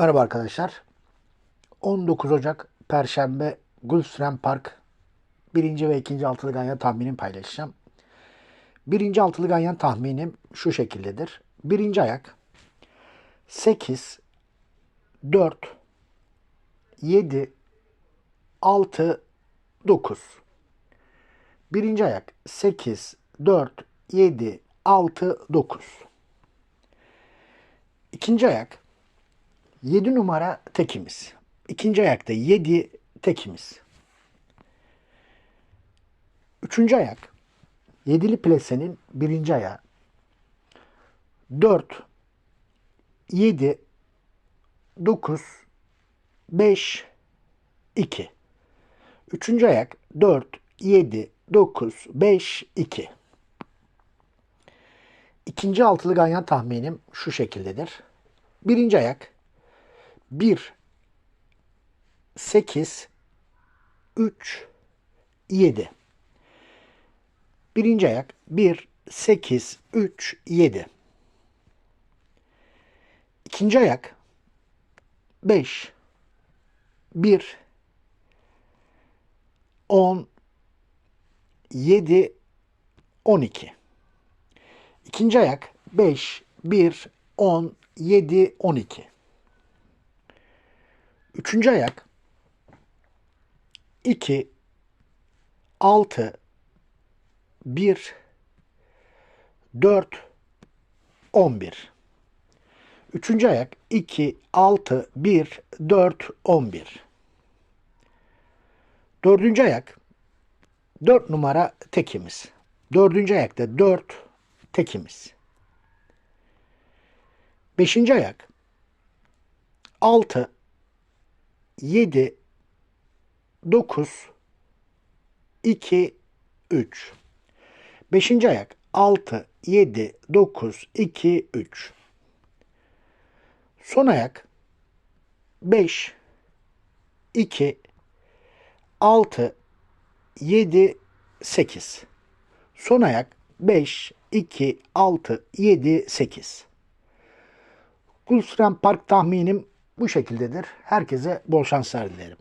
Merhaba arkadaşlar. 19 Ocak Perşembe Gulfstream Park birinci ve ikinci altılı ganyan tahminimi paylaşacağım. Birinci altılı ganyan tahminim şu şekildedir. Birinci ayak 8, 4, 7, 6, 9. Birinci ayak 8, 4, 7, 6, 9. İkinci ayak 7 numara tekimiz. İkinci ayakta 7 tekimiz. Üçüncü ayak yedili plesenin birinci ayağı. 4 7 9 5 2 Üçüncü ayak 4 7 9 5 2 İkinci altılı ganyan tahminim şu şekildedir. Birinci ayak 1 8 3 7 Birinci ayak 1 8 3 7 İkinci ayak 5 1 10 7 12 İkinci ayak 5 1 10 7 12 Üçüncü ayak. 2 6 1 4 11 Üçüncü ayak. 2 6 1 4 11 Dördüncü ayak. 4 numara tekimiz. Dördüncü ayakta 4 tekimiz. Beşinci ayak. 6 7 9 2 3 Beşinci ayak. 6 7 9 2 3 Son ayak. 5 2 6 7 8 Son ayak. 5 2 6 7 8 Gulfstream Park tahminim bu şekildedir. Herkese bol şanslar dilerim.